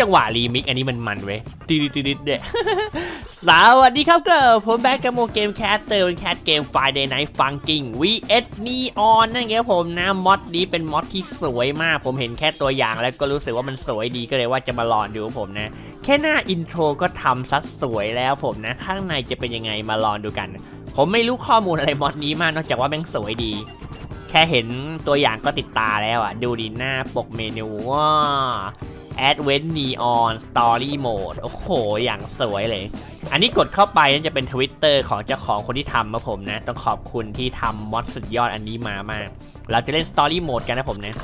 จังหวะรีมิกอันนี้มันมันเว้ยติดติดติดเด้สวัสดีครับก็ผมแบ็กกับโมเกมแคสเตอร์เป็นแคสเกม Friday Night Funkin' vs Neon นั่นเองครับผมนะมอดนี้เป็นมอดที่สวยมาก ผมเห็นแค่ตัวอย่างแล้วก็รู้สึกว่ามันสวยดีก็เลยว่าจะมาลองดูครับผมนะ แค่หน้าอินโทรก็ทำซัดสวยแล้วผมนะ ข้างในจะเป็นยังไงมาลองดูกัน ผมไม่รู้ข้อมูลอะไรมอดนี้มากนอกจากว่าแม่งสวยดี ค่เห็นตัวอย่างก็ติดตาแล้วอะ ดูดีหน้าปกเมนูว้า Advent Neon Story Mode โอ้โห อย่างสวยเลย อันนี้กดเข้าไปนั่นจะเป็นทวิตเตอร์ของเจ้าของคนที่ทำมาผมนะ ต้องขอบคุณที่ทำมอดสุดยอดอันนี้มามาก เราจะเล่น Story Mode กันนะผมนะ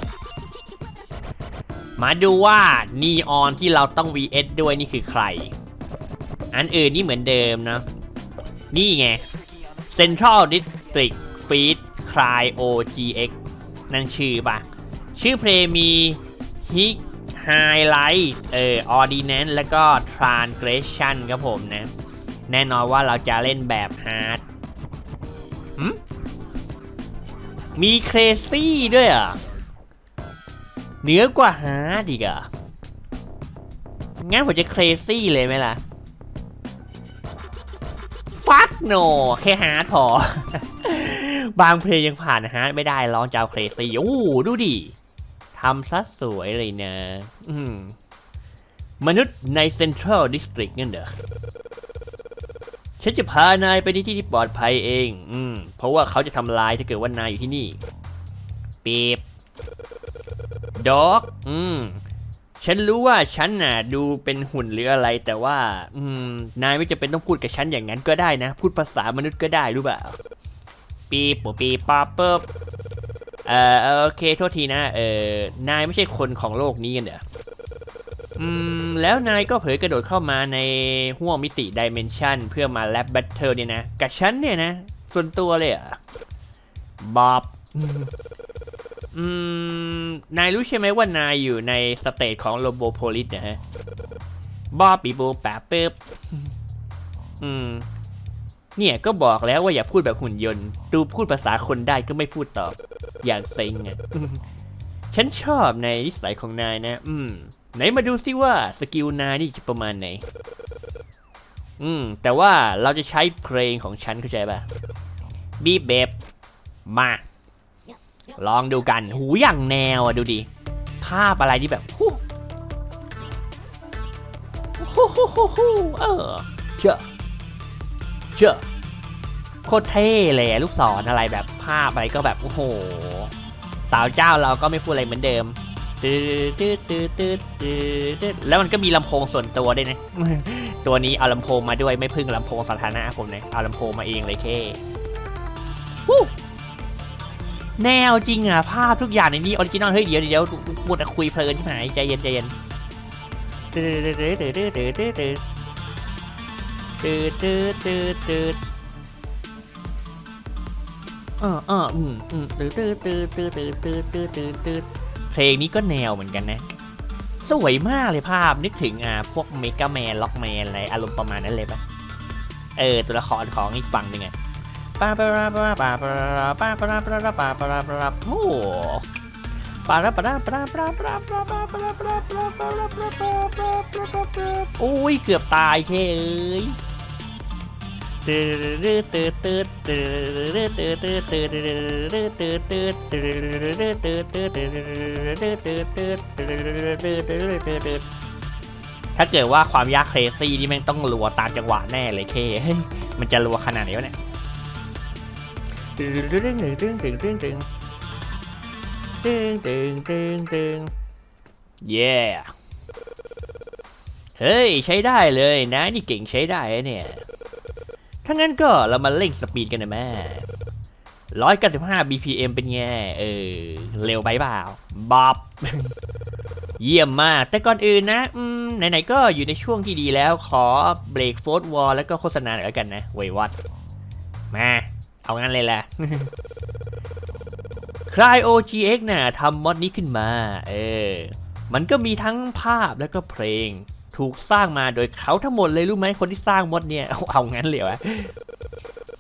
มาดูว่า Neon ที่เราต้อง VS ด้วยนี่คือใคร อันอื่นนี่เหมือนเดิมนะ นี่ไง Central District Feed Cryo GX นั่นชื่อปะชื่อเพลงมี Hig Highlight เอ่อ Ordinance แล้วก็ Transgression ครับผมนะ แน่นอนว่าเราจะเล่นแบบฮาร์ดมมี Crazy ด้วยเหรอะเหนือกว่าฮาร์ดอีกอะงั้นผมจะ Crazy เลยไหมล่ะ ฟักโนแค่ฮาร์ดพอ บางเพลงยังผ่านฮาร์ดไม่ได้ร้องจะเอาเครซี่โอ้ดูดิทำซะสวยเลยนะอืมมนุษย์ในเซ็นทรัลดิสตริกนั่นเด้อฉันจะพานายไปในที่ที่ปลอดภัยเอง อืม เพราะว่าเขาจะทำลายถ้าเกิดว่านายอยู่ที่นี่ปีบด็อก อืม ฉันรู้ว่าฉันน่ะ ดูเป็นหุ่นหรืออะไร แต่ว่า อืม นายไม่จำเป็นต้องพูดกับฉันอย่างนั้นก็ได้นะ พูดภาษามนุษย์ก็ได้รู้เปล่า ปีปปีปาเปิบเอ่อโอเคโทษทีนะ เอ่อนายไม่ใช่คนของโลกนี้กันเหรออืมแล้วนายก็เผยกระโดดเข้ามาในห้วงมิติดิเมนชันเพื่อมาแลบแบทเทิลเนี่ยนะกับฉันเนี่ยนะ ส่วนตัวเลยเหรอะบ๊อบอืมนายรู้ใช่ไหมว่านายอยู่ในสเตจของโลโบโพลิสนะฮะบ๊อบปีโบแปะเปิบอืม เนี่ยก็บอกแล้วว่าอย่าพูดแบบหุ่นยนต์ ดูพูดภาษาคนได้ก็ไม่พูดตอบ อย่างเซ็งอะฉันชอบในนิสัยของนายนะ อืม ไหนมาดูซิว่าสกิลนายนี่จะประมาณไหน อืม แต่ว่าเราจะใช้เพลงของฉันเข้าใจป่ะ บีเบบมา ลองดูกัน หูอย่างแนวอะ ดูดิ ภาพอะไรที่แบบฮู้ฮู้ฮู้ฮู้เออเจ้า เชื่อโคตรเท่เลยลูกศรอะไรแบบภาพอะไรก็แบบ โอ้โห สาวเจ้าเราก็ไม่พูดอะไรเหมือนเดิมตืดตืดตืดตืดตืดแล้วมันก็มีลำโพงส่วนตัวด้วยนะ ตัวนี้เอาลำโพงมาด้วยไม่พึ่งลำโพงสาธารณะผมนะเอาลำโพงมาเองเลยเควู้แนวจริงอะภาพทุกอย่างในนี้ออริจินอลเฮ้ยเดี๋ยวเดี๋ยวมัวแต่คุยเพลินที่ไหนใจเย็นใจเย็น ตืดตืดตืดตืดตืดตืดตืดตืดตืดตืดตืดเออเอออืมอืมตืดตืดตืดตืดตืดตืดตืดตืดตืดเพลงนี้ก็แนวเหมือนกันนะ สวยมากเลยภาพนึกถึงอ่าพวกเมกาแมนล็อกแมนอะไรอารมณ์ประมาณนั้นเลยปะเออ ตัวละครของอีกฝั่งหนึ่งอะปาปาราปาราปาปาราปาปาราปาราปาปาราปาราโอ้ปาราปาราปาราปาราปาราปาราปาราปาราปาราปาราปาราปาราปาราปาราปาราโอ้ยเกือบตายเคเอ้ย ถ้าเกิดว่าความยากเครซี่นี่แม่งต้องรัวตามจังหวะแน่เลยเคเฮ้ยมันจะรัวขนาดไหนวะเนี่ยตึงตึงตึงตึงตึงตึงตึงตึงตึงตึง yeah เฮ้ย ใช้ได้เลยนะ นี่เก่งใช้ได้เนี่ย ถ้างั้นก็เรามาเร่งสปีดกันนะแม่ร้อยเก้าสิบห้า BPM เป็นไง เออ เร็วไปเปล่าบ๊อบ เยี่ยมมาก แต่ก่อนอื่นนะ อืม ไหนๆ ก็อยู่ในช่วงที่ดีแล้ว ขอเบรกโฟร์วอลแล้วก็โฆษณาหน่อยแล้วกันนะเวยวัด มา เอางั้นเลยแหละ Cryo GX น่ะทำมอดนี้ขึ้นมา เออ มันก็มีทั้งภาพแล้วก็เพลง ถูกสร้างมาโดยเขาทั้งหมดเลยรู้ไหมคนที่สร้างมดเนี่ย เอางั้นเลยวะ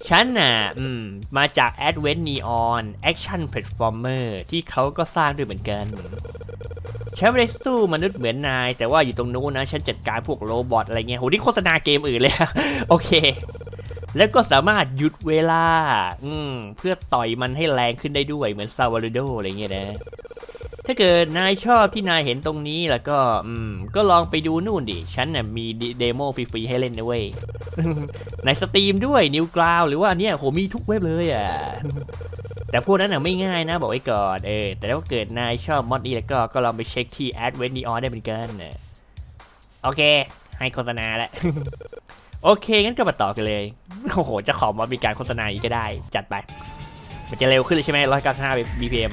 ฉันน่ะมมาจาก Advent Neon Action Platformer ที่เขาก็สร้างด้วยเหมือนกันฉันไม่ได้สู้มนุษย์เหมือนนาย แต่ว่าอยู่ตรงนู้นนะ ฉันจัดการพวกโรบอทอะไรเงี้ยโหนี่โฆษณาเกมอื่นเลย โอเค แล้วก็สามารถหยุดเวลา อืม เพื่อต่อยมันให้แรงขึ้นได้ด้วยเหมือนซาวาลูโดอะไรเงี้ยนะ ถ้าเกิดนายชอบที่นายเห็นตรงนี้แล้วก็อืมก็ลองไปดูนู่นดิ ฉันน่ะมีเดโมฟรีๆให้เล่นนะเว้ย ในสตรีมด้วยนิวกราวหรือว่าเนี่ยโหมีทุกเว็บเลยอะ แต่พวกนั้นน่ะไม่ง่ายนะบอกไว้ก่อนเออ แต่ถ้าเกิดนายชอบมอดนี้แล้วก็ก็ลองไปเช็คที่ a d v e n t n e o ได้เหมือนกันโอเค ให้โฆษณาแล้วโอเค งั้นก็มาต่อกันเลย โอ้โห จะขอมามีการโฆษณาอีกก็ได้ จัดไป มันจะเร็วขึ้นเลยใช่ไหม195 bpm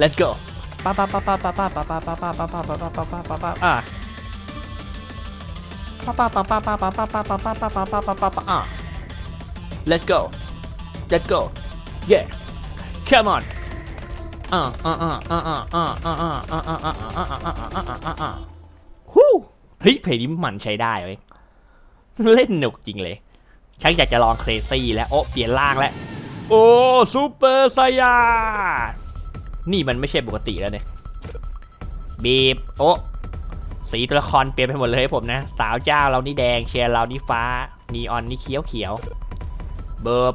let's go ป้าป้าป้าป้าป้าป้าป้าป้าป้าป้าป้าป้าป้าป้าป้าป้าป้าป้าอะป้าป้าป้าป้าป้าป้าป้าป้าป้าป้าป้าป้าป้าป้าป้าป้าอะ let's go let's go yeah come on อะอะอะอะอะอะอะอะอะอะอะอะอะอะอะอะอะฮู้เฮ้ยเพลงนี้มันใช้ได้เว้ยเล่นหนุกจริงเลย ฉันอยากจะลองเครซี่แล้วโอ้เปลี่ยนร่างแล้ว โอ้ซูเปอร์ไซยานี่มันไม่ใช่ปกติแล้วเนี่ยบีบโอ้สีตัวละครเปลี่ยนไปหมดเลยให้ผมนะ สาวเจ้าเรานี่แดงเชียร์เรานี่ฟ้า นีออนนี่เขียวเขียวเบิบ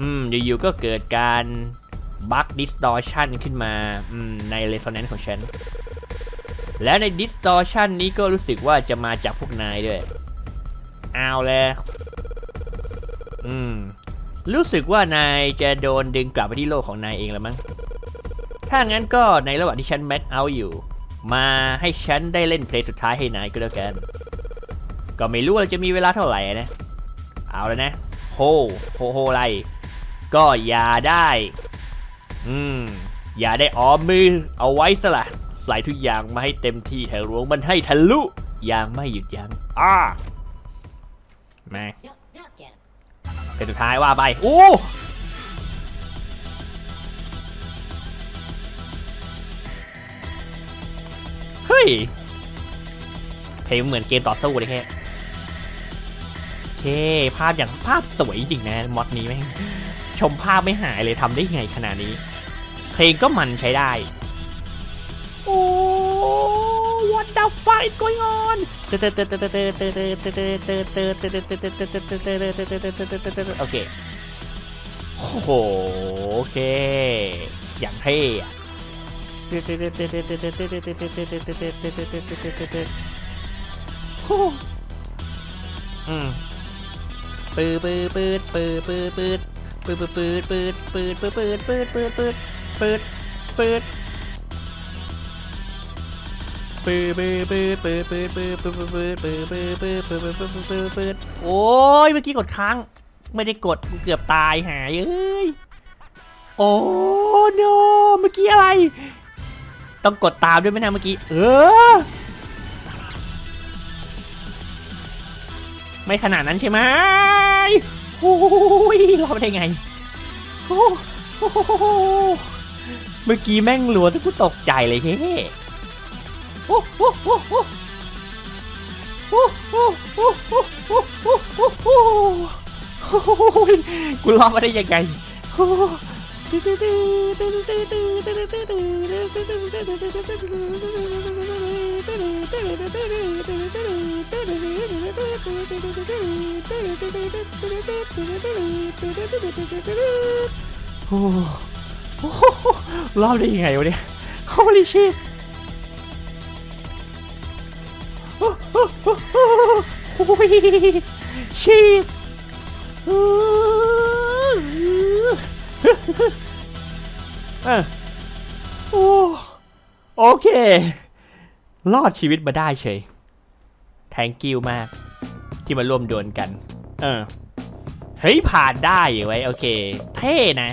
อืมอยู่ๆก็เกิดการบั๊กดิสตอชันขึ้นมาอืมในเร s โ n น n ์ของฉัน และในดิสตอชันนี้ก็รู้สึกว่าจะมาจากพวกนายด้วย เอาเลยอืม รู้สึกว่านายจะโดนดึงกลับไปที่โลกของนายเองแล้วมั้ง ถ้างั้นก็ในระหว่างที่ฉันแมทเอาอยู่ มาให้ฉันได้เล่นเพลงสุดท้ายให้นายก็แล้วกัน ก็ไม่รู้ว่าจะมีเวลาเท่าไหร่นะ เอาแล้วนะโฮโฮโฮไร ก็อย่าได้ อืม อย่าได้ออมมือเอาไว้สละใส่ทุกอย่างมาให้เต็มที่เถอะหลวงมันให้ทะลุอย่างไม่หยุดยัง้งอ่า มาเป็นสุดท้ายว่าไปโอ้เฮ้ย เพลงเหมือนเกมต่อสู้เลยแค่โอเค ภาพอย่างภาพสวยจริงๆนะมอดนี้แม่งชมภาพไม่หายเลยทำได้ไงขนาดนี้ เพลงก็มันใช้ได้ โอ้ what the fuck is going on โอเคโอ้โหโอเค อย่างเท่อะโอ้อืมปืดปืดปืดปืดปืดปืดปืดปืดปืดปืดปืดปืดปืดปืดปืดปืดปืด ปืดปืดปืดปืดปืดปืดปืดปืดปืดปืดปืดปืดปืดปืดปืดปืดโอ้ยเมื่อกี้กดค้าง ไม่ได้กดกูเกือบตายหายเอ้ยโอ้โนเมื่อกี้อะไร ต้องกดตามด้วยไหมนะเมื่อกี้เออไม่ขนาดนั้นใช่ไหมโอ้ยรอดได้ไงโอ้เมื่อกี้แม่งรัวที่กูตกใจเลยเฮ้ กูรอดมาได้ยังไงโอ้โหรอดได้ยังไงวะเนี่ย Holy shit ย shit เออโอ้โอเค รอดชีวิตมาได้เฉย thank you มาก ที่มาร่วมดวลกัน เออ เฮ้ย ผ่านได้อยู่ไว้ โอเค เท่นะ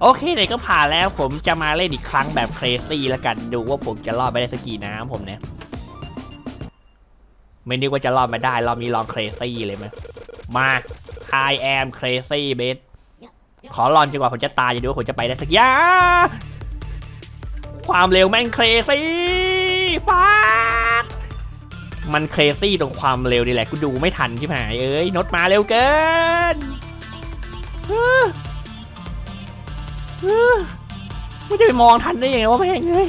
โอเคไหนก็ผ่านแล้วผมจะมาเล่นอีกครั้งแบบเครซี่แล้วกัน ดูว่าผมจะรอดไปได้สักกี่น้ำผมเนี่ย ไม่นึกว่าจะรอดมาได้ รอบนี้ลองเครซี่เลยไหมมา I am crazy b e t ขอลองจนกว่าผมจะตายจะดูว่าผมจะไปได้สักอยาความเร็วแม่งเครซี่ฟ้ามันเครซี่ตรงความเร็วนี่แหละกูดูไม่ทันที่หายเอ้ยนดมาเร็วเกินเออเออไม่จะไปมองทันได้ยังไงวะแม่งเอ้ย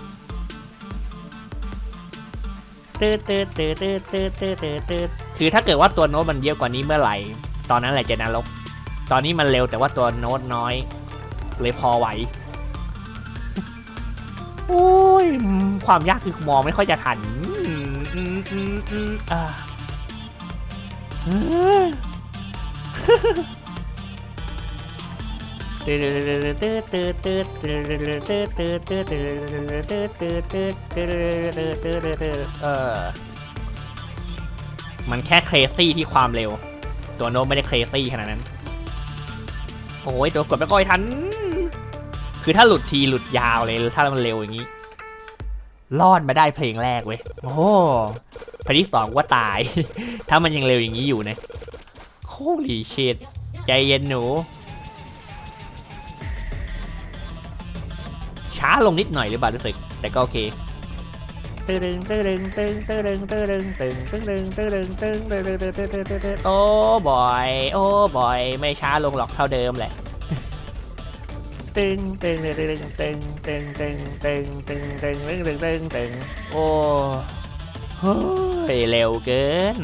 ตืดตืดตืดตืดตืดตืดตืดตืดคือถ้าเกิดว่าตัวโน้ตมันเยอะกว่านี้เมื่อไหร่ ตอนนั้นแหละจะนรก ตอนนี้มันเร็วแต่ว่าตัวโน้ตน้อย เลยพอไหวโอ้ยความยากคือมองไม่ค่อยจะทันอื มันแค่เครซี่ที่ความเร็ว ตัวโน้ตไม่ได้เครซี่ขนาดนั้น โอ้ยตัวกดไม่ค่อยทัน คือถ้าหลุดทีหลุดยาวเลยถ้ามันเร็วอย่างนี้ รอดมาได้เพลงแรกเว้ย โอ้เพลงที่สองว่าตาย ถ้ามันยังเร็วอย่างนี้อยู่นะ Holy shit ใจเย็นหนู ช้าลงนิดหน่อยหรือเปล่ารู้สึก แต่ก็โอเคตึงตึงตึงตึงตึงตึงตึงตึงตึงตึงตึงตึงตึงตึงตึงตึงตึงโอ้บอย โอ้บอย ไม่ช้าลงหรอกเท่าเดิมแหละตึงตึงตึงตึงตึงตึงตึงตึงตึงตึงตึงตึงตึงโอ้เฮ้ยเร็วเกิน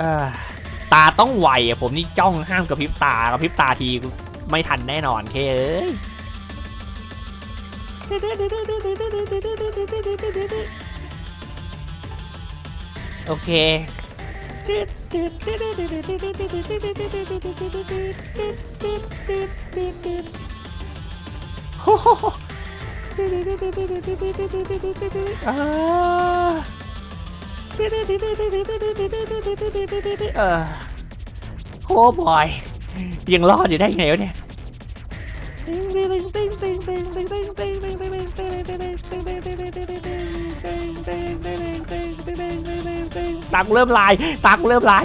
อ่า ตาต้องไวอะผมนี่จ้องห้ามกระพริบตากระพริบตาทีไม่ทันแน่นอนเคเอ้ยโอเคโอ้โหอ่า เออโอ้บอย ยังรอดอยู่ได้ไงวะเนี่ยตากูเริ่มลายตากูเริ่มลาย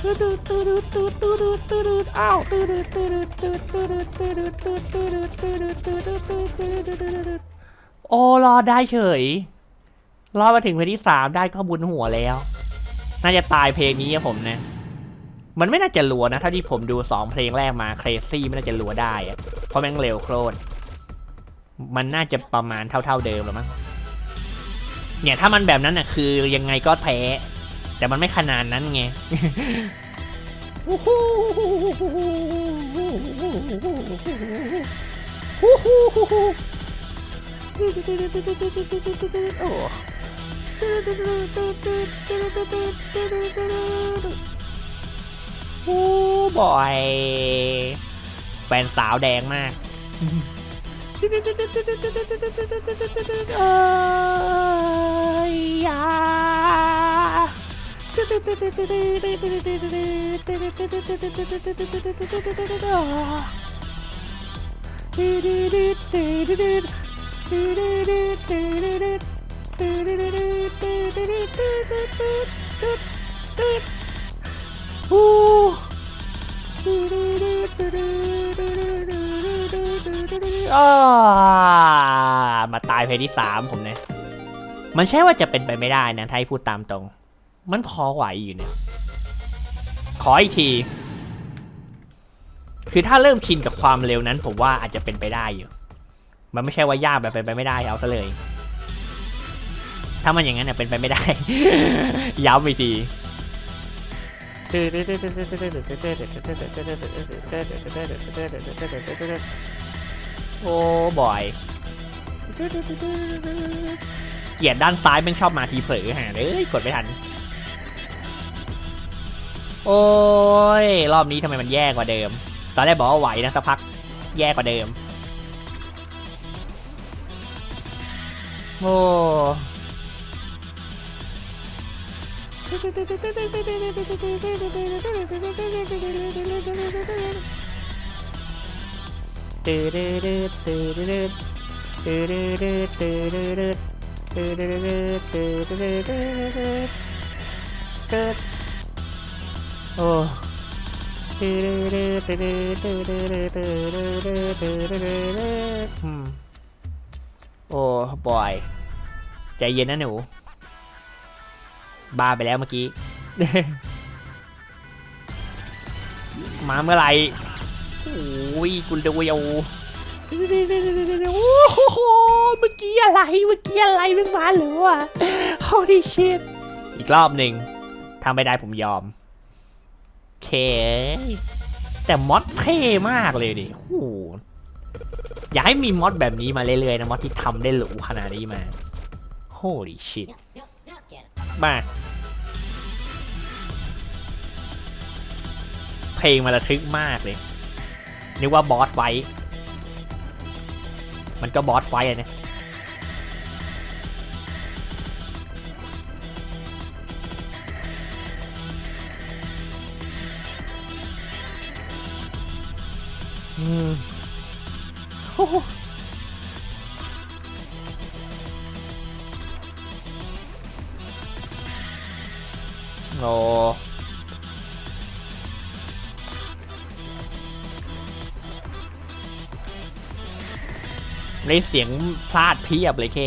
โอ้โอ้อ้าวโอ้รอได้เฉย รอมาถึงเพลงที่สามได้ก็บุญหัวแล้ว น่าจะตายเพลงนี้อะผมนะมันไม่น่าจะรัวนะเท่าที่ผมดูสองเพลงแรกมาเครซี่ไม่น่าจะรัวได้อะเพราะแม่งเร็วโครนมันน่าจะประมาณเท่า ๆเดิมหรือมั้งเนี่ยถ้ามันแบบนั้นน่ะคือยังไงก็แพ้ แต่มันไม่ขนาดนั้นไงโอ้โอ้บอยแฟนสาวแดงมากเอ้ยยาอ่า มาตายเพลงที่สามผมเนี่ยมันใช่ว่าจะเป็นไปไม่ได้นะถ้าให้พูดตามตรง มันพอไหวอยู่เนี่ย ขออีกที คือถ้าเริ่มชินกับความเร็วนั้น ผมว่าอาจจะเป็นไปได้อยู่ มันไม่ใช่ว่ายากแบบเป็นไปไม่ได้เอาซะเลย ถ้ามันอย่างนั้นเนี่ยเป็นไปไม่ได้ ย้ำอีกทีโอ้บอยเกียดด้านซ้ายม่งชอบมาทีเผลอหาเลยกดไม่ทัน โอ้ย รอบนี้ทำไมมันแย่กว่าเดิม ตอนแรกบอกว่าไหวนะสักพักแย่กว่าเดิม โอ้ตื่นตื่นตื่นตื่นตื่นตื่นตื่นโอ้อืม โอ้โอ้บอย ใจเย็นนะหนู บ้าไปแล้วเมื่อกี้ มาเมื่อไหร่โอ้ยกูดูอยู่โอ้โหเมื่อกี้อะไร เมื่อกี้อะไรมึงมาหรือวะ Holy shit อีกรอบหนึ่งทำไม่ได้ผมยอม เค แต่มอดเท่มากเลยดิโอ้โหอยากให้มีมอดแบบนี้มาเรื่อยๆนะมอดที่ทำได้หรูขนาดนี้มา Holy shit มาเพลงมันระทึกมากเลยนึกว่าบอสไฟมันก็บอสไฟอะเนี่ย อืมโอ้โหโอ้ในเสียงพลาดเพียบเลยเค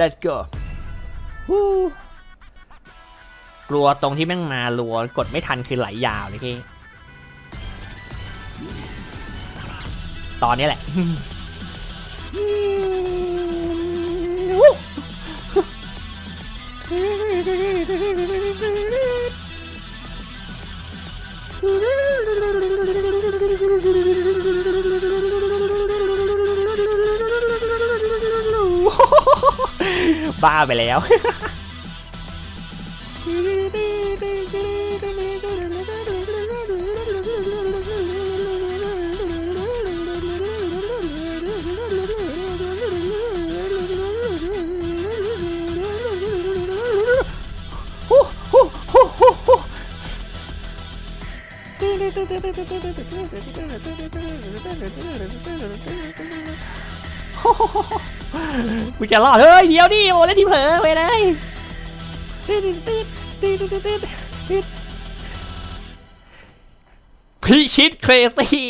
let's go ฮู้กลัวตรงที่แม่งมาลัว กดไม่ทันคือไหลยาวเลยพี่ตอนนี้แหละ va a pelear. Ho ho ho ho! กูจะรอดเฮ้ยเดี๋ยวดิโอ้แล้วที่เผลอไปเลยพิชิตเครตี้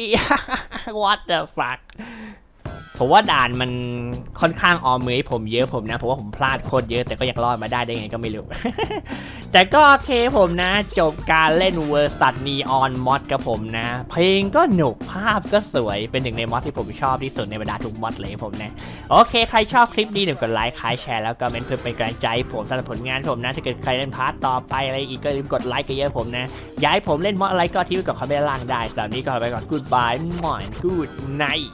what the fuck ผมว่าด่านมันค่อนข้างออมมือให้ผมเยอะผมนะเพราะว่าผมพลาดโคตรเยอะแต่ก็ยังรอดมาได้ได้ไงก็ไม่รู้ แต่ก็โอเคผมนะ จบการเล่นเวอร์สัตนีออนมอดกับผมนะ เพลงก็หนุกภาพก็สวยเป็นหนึ่งในมอดที่ผมชอบที่สุดในบรรดาทุกมอดเลยผมนะ โอเค ใครชอบคลิปนี้เดี๋ยวกดไลค์คลายแชร์แล้วก็เมนเพื่อเป็นกำลังใจผมสำหรับผลงานผมนะถ้าเกิดใครเล่นพาร์ทต่อไปอะไรอีกก็อย่าลืมกดไลค์กันเยอะผมนะย้ายผมเล่นมอดอะไรก็ทิ้งไว้กับคอมเมนต์ล่างได้สำหรับนี้ก็ขอไปก่อน goodbye หมอน good night